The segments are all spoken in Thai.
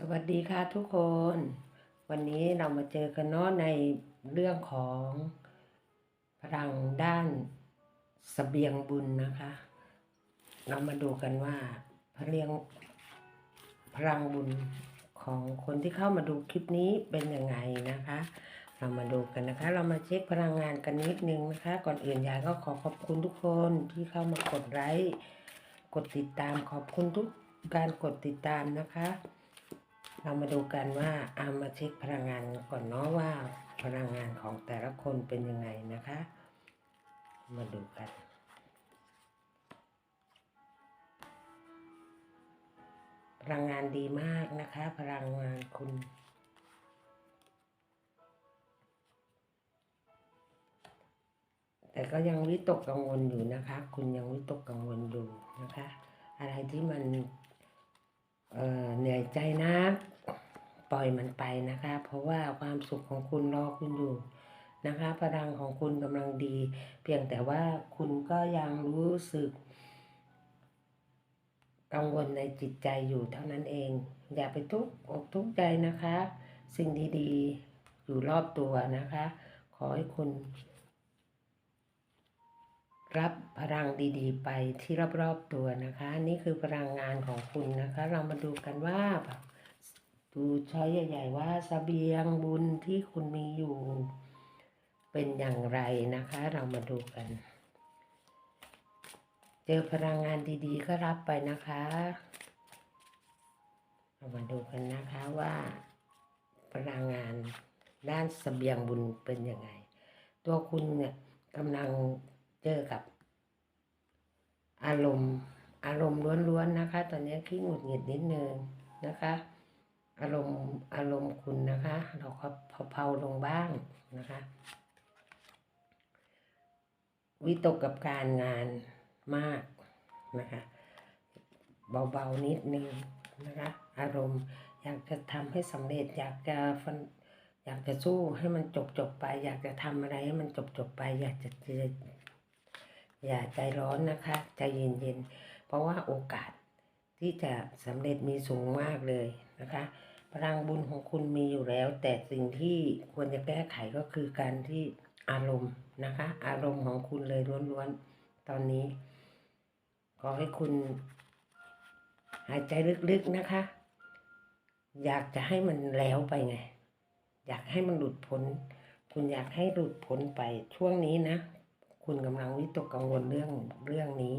สวัสดีค่ะทุกคน วันนี้เรามาเจอกันเนาะในเรื่องของพลังด้านเสบียงบุญนะคะ เรามาดูกันว่าพลังพลังบุญของคนที่เข้ามาดูคลิปนี้เป็นยังไงนะคะ เรามาดูกันนะคะ เรามาเช็คพลังงานกันนิดนึงนะคะ ก่อนอื่นยายก็ขอขอบคุณทุกคนที่เข้ามากดไลค์กดติดตามขอบคุณทุกการกดติดตามนะคะ เรามาดูกันว่าเอามาเช็คพลังงานก่อนเนาะว่าพลังงานของแต่ละคนเป็นยังไงนะคะ มาดูกันพลังงานดีมากนะคะ พลังงานคุณแต่ก็ยังวิตกกังวลอยู่นะคะ คุณยังวิตกกังวลอยู่นะคะ อะไรที่มัน เหนื่อยใจนะ ปล่อยมันไปนะคะ เพราะว่าความสุขของคุณรอคุณอยู่นะคะพลังของคุณกำลังดี เพียงแต่ว่าคุณก็ยังรู้สึก กังวลในจิตใจอยู่เท่านั้นเอง อย่าไปทุกข์อกทุกข์ใจนะคะ สิ่งดีๆอยู่รอบตัวนะคะ ขอให้คุณ รับพลังดีๆ ไปที่รอบๆตัวนะคะ นี่คือพลังงานของคุณนะคะ เรามาดูกันว่าดูช้อยใหญ่ ๆ ว่าสเสบียงบุญที่คุณมีอยู่ เป็นอย่างไรนะคะ เรามาดูกัน เจอพลังงานดีๆ ก็รับไปนะคะ เรามาดูกันนะคะว่า พลังงานด้านเสบียงบุญเป็นยังไง ตัวคุณเนี่ยกำลัง เจอกับ อารมณ์ อารมณ์ล้วนๆนะคะ ตอนนี้ขี้หงุดหงิดนิดนึงนะคะ อารมณ์อารมณ์คุณนะคะ เราก็เผาๆลงบ้างนะคะ วิตกกับการงานมากนะคะ เบาๆนิดนึงนะคะ อารมณ์อยากจะทำให้สำเร็จอยากจะฟันอยากจะสู้ให้มันจบจบไป อยากจะทำอะไรให้มันจบจบไป อยากจะ อย่าใจร้อนนะคะใจเย็นๆ เพราะว่าโอกาสที่จะสำเร็จมีสูงมากเลยนะคะพลังบุญของคุณมีอยู่แล้ว แต่สิ่งที่ควรจะแก้ไขก็คือการที่อารมณ์นะคะ อารมณ์ของคุณเลยล้วนๆ ตอนนี้ ขอให้คุณ หายใจลึกๆนะคะ อยากจะให้มันแล้วไปไง อยากให้มันหลุดพ้น คุณอยากให้หลุดพ้นไปช่วงนี้นะ คุณกำลังวิตกกังวลเรื่องเรื่องนี้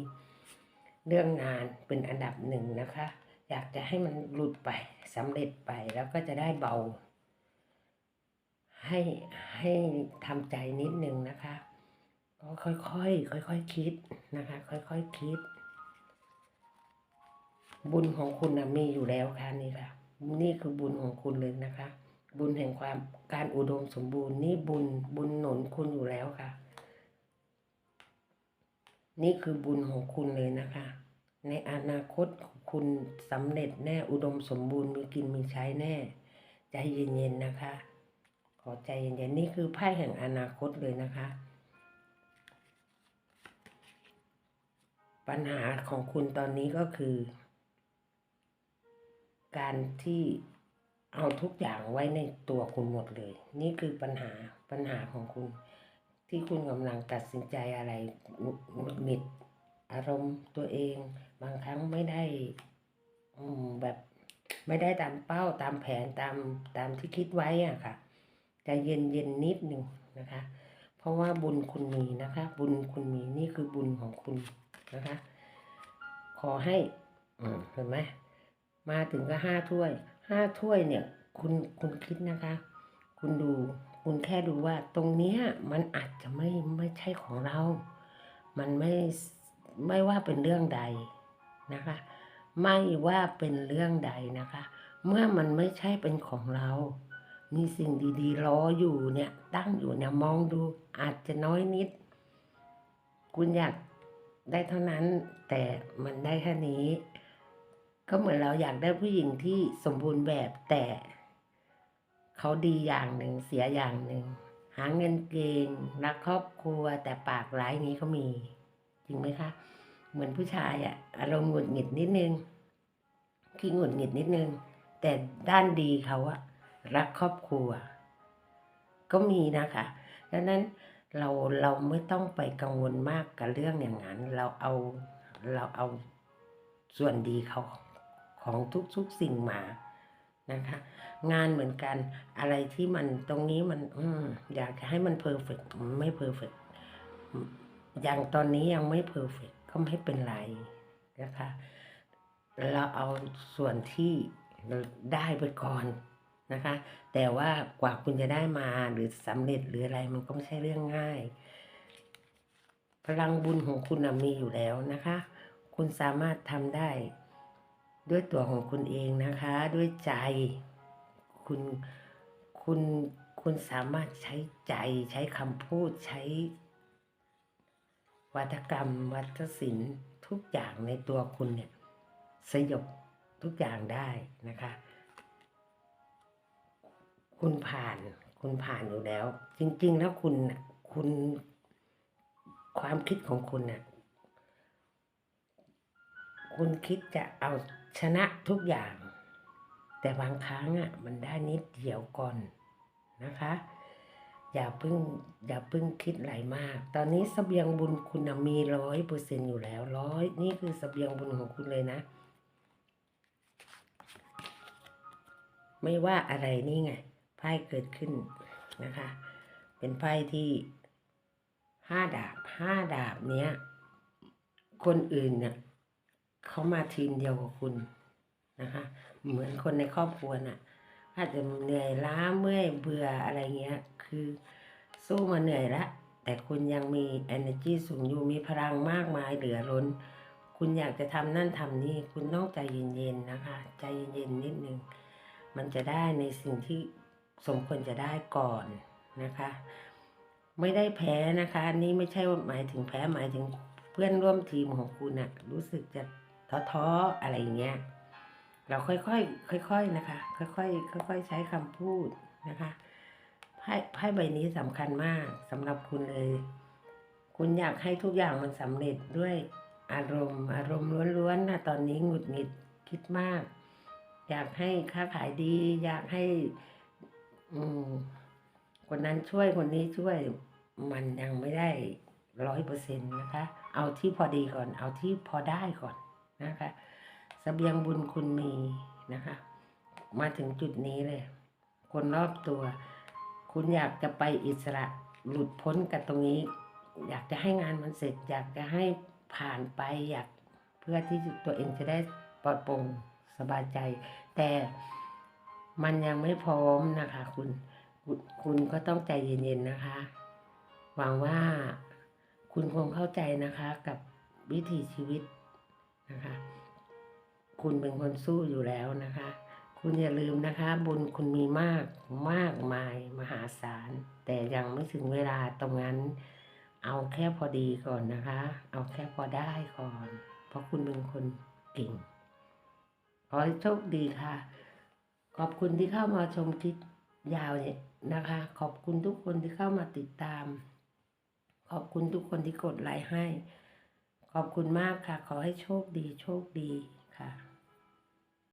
เรื่องงานเป็นอันดับหนึ่งนะคะ อยากจะให้มันหลุดไปสำเร็จไปแล้วก็จะได้เบา ให้ให้ทำใจนิดนึงนะคะ ก็ค่อยๆค่อยๆคิดนะคะ ค่อยๆคิด บุญของคุณนะมีอยู่แล้วค่ะนี่ค่ะ นี่คือบุญของคุณเลยนะคะบุญแห่งความการอุดมสมบูรณ์นี่บุญบุญหนุนคุณอยู่แล้วค่ะ นี่คือบุญของคุณเลยนะคะ ในอนาคตของคุณสำเร็จแน่อุดมสมบูรณ์มีกินมีใช้แน่ ใจเย็นๆนะคะ ขอใจเย็นๆนี่คือไพ่แห่งอนาคตเลยนะคะ ปัญหาของคุณตอนนี้ก็คือ การที่เอาทุกอย่างไว้ในตัวคุณหมดเลย นี่คือปัญหาปัญหาของคุณ ที่คุณกำลังตัดสินใจอะไรหงุดหงิดอารมณ์ตัวเอง บางครั้งไม่ได้อืมแบบไม่ได้ตามเป้าตามแผนตามตามที่คิดไว้อะค่ะใจเย็นเย็นนิดหนึ่งนะคะ เพราะว่าบุญคุณมีนะคะ บุญคุณมีนี่คือบุญของคุณนะคะ ขอให้อืเห็นไหมมาถึงก็ห้าถ้วยห้าถ้วยเนี่ย คุณคุณคิดนะคะ คุณดู คุณแค่ดูว่าตรงเนี้ยมันอาจจะไม่ไม่ใช่ของเรา มันไม่ไม่ว่าเป็นเรื่องใดนะคะ ไม่ว่าเป็นเรื่องใดนะคะ เมื่อมันไม่ใช่เป็นของเรา มีสิ่งดีๆรออยู่เนี่ยตั้งอยู่เนี่ยมองดูอาจจะน้อยนิด คุณอยากได้เท่านั้นแต่มันได้แค่นี้ ก็เหมือนเราอยากได้ผู้หญิงที่สมบูรณ์แบบแต่ เขาดีอย่างหนึ่งเสียอย่างหนึ่ง หาเงินเก่งรักครอบครัวแต่ปากร้ายนี้ก็มี จริงไหมคะ เหมือนผู้ชายอะอารมณ์หงุดหงิดนิดนึงขี้หงุดหงิดนิดนึง แต่ด้านดีเขาอะรักครอบครัว ก็มีนะคะดังนั้นเราเราไม่ต้องไปกังวลมากกับเรื่องอย่างนั้น เราเอาเราเอาส่วนดีเขาของทุกๆสิ่งมา นะคะ งานเหมือนกัน อะไรที่มันตรงนี้มันอือยากให้มันเพอร์เฟกไม่เพอร์เฟกอย่างตอนนี้ยังไม่เพอร์เฟกก็ไม่เป็นไรนะคะ เราเอาส่วนที่ได้ไปก่อนนะคะ แต่ว่ากว่าคุณจะได้มาหรือสำเร็จหรืออะไรมันก็ไม่ใช่เรื่องง่าย พลังบุญของคุณมีอยู่แล้วนะคะ คุณสามารถทำได้ ด้วยตัวของคุณเองนะคะ ด้วยใจ คุณคุณคุณสามารถใช้ใจใช้คำพูดใช้ วัฒกรรม วัฒศิลป์ทุกอย่างในตัวคุณเนี่ยสยบทุกอย่างได้นะคะ คุณผ่านคุณผ่านอยู่แล้ว จริง ๆ แล้วคุณคุณความคิดของคุณน่ะ คุณคิดจะเอาชนะทุกอย่าง แต่บางครั้งอะมันได้นิดเดียวก่อนนะคะ อย่าเพิ่งอย่าเพิ่งคิดอะไรมาก ตอนนี้เสบียงบุญคุณนะมีร้อยเปอร์เซ็นอยู่แล้วร้อยนี่คือเสบียงบุญของคุณเลยนะ ไม่ว่าอะไรนี่ไงไพ่เกิดขึ้นนะคะ เป็นไพ่ที่ห้าดาบห้าดาบเนี้ย คนอื่นเนี่ย เขามาทีมเดียวกับคุณนะคะ เหมือนคนในครอบครัวน่ะ อาจจะเหนื่อยล้าเมื่อยเบื่ออะไรเงี้ย คือสู้มาเหนื่อยละแต่คุณยังมี energy สูงอยู่มีพลังมากมายเหลือล้น คุณอยากจะทำนั่นทำนี่ คุณต้องใจเย็นๆนะคะ ใจเย็นๆนิดนึง มันจะได้ในสิ่งที่สมควรจะได้ก่อนนะคะ ไม่ได้แพ้นะคะอันนี่ไม่ใช่ว่าหมายถึงแพ้หมายถึงเพื่อนร่วมทีมของคุณน่ะรู้สึกจะ ท้อๆอะไรอย่างเงี้ยเราค่อยๆค่อยๆนะคะ ค่อยๆค่อยๆใช้คำพูดนะคะไพ่ไพ่ใบนี้สำคัญมากสำหรับคุณเลย คุณอยากให้ทุกอย่างมันสำเร็จด้วยอารมณ์ อารมณ์ล้วนๆนะตอนนี้หงุดหงิดคิดมาก อยากให้ค้าขายดี อยากให้ อืมคนนั้นช่วยคนนี้ช่วยมันยังไม่ได้ร้อยเปอร์เซ็นต์นะคะ เอาที่พอดีก่อน เอาที่พอได้ก่อน นะคะสเสบียงบุญคุณมีนะคะ มาถึงจุดนี้เลย คนรอบตัว คุณอยากจะไปอิสระหลุดพ้นกับตรงนี้ อยากจะให้งานมันเสร็จ อยากจะให้ผ่านไปอยากเพื่อที่ตัวเองจะได้ปลอดโปร่งสบายใจ แต่มันยังไม่พร้อมนะคะคุณคุณคุณก็ต้องใจเย็นๆนะคะ หวังว่าคุณคงเข้าใจนะคะกับวิถีชีวิต นะคะ คุณเป็นคนสู้อยู่แล้วนะคะ คุณอย่าลืมนะคะ บุญคุณมีมากมากมายมหาศาล แต่ยังไม่ถึงเวลาตรงนั้น เอาแค่พอดีก่อนนะคะ เอาแค่พอได้ก่อน เพราะคุณเป็นคนเก่งขอให้โชคดีค่ะ ขอบคุณที่เข้ามาชมคลิปยาวเนี่ยนะคะ ขอบคุณทุกคนที่เข้ามาติดตาม ขอบคุณทุกคนที่กดไลค์ให้ ขอบคุณมากค่ะ ขอให้โชคดีโชคดีค่ะ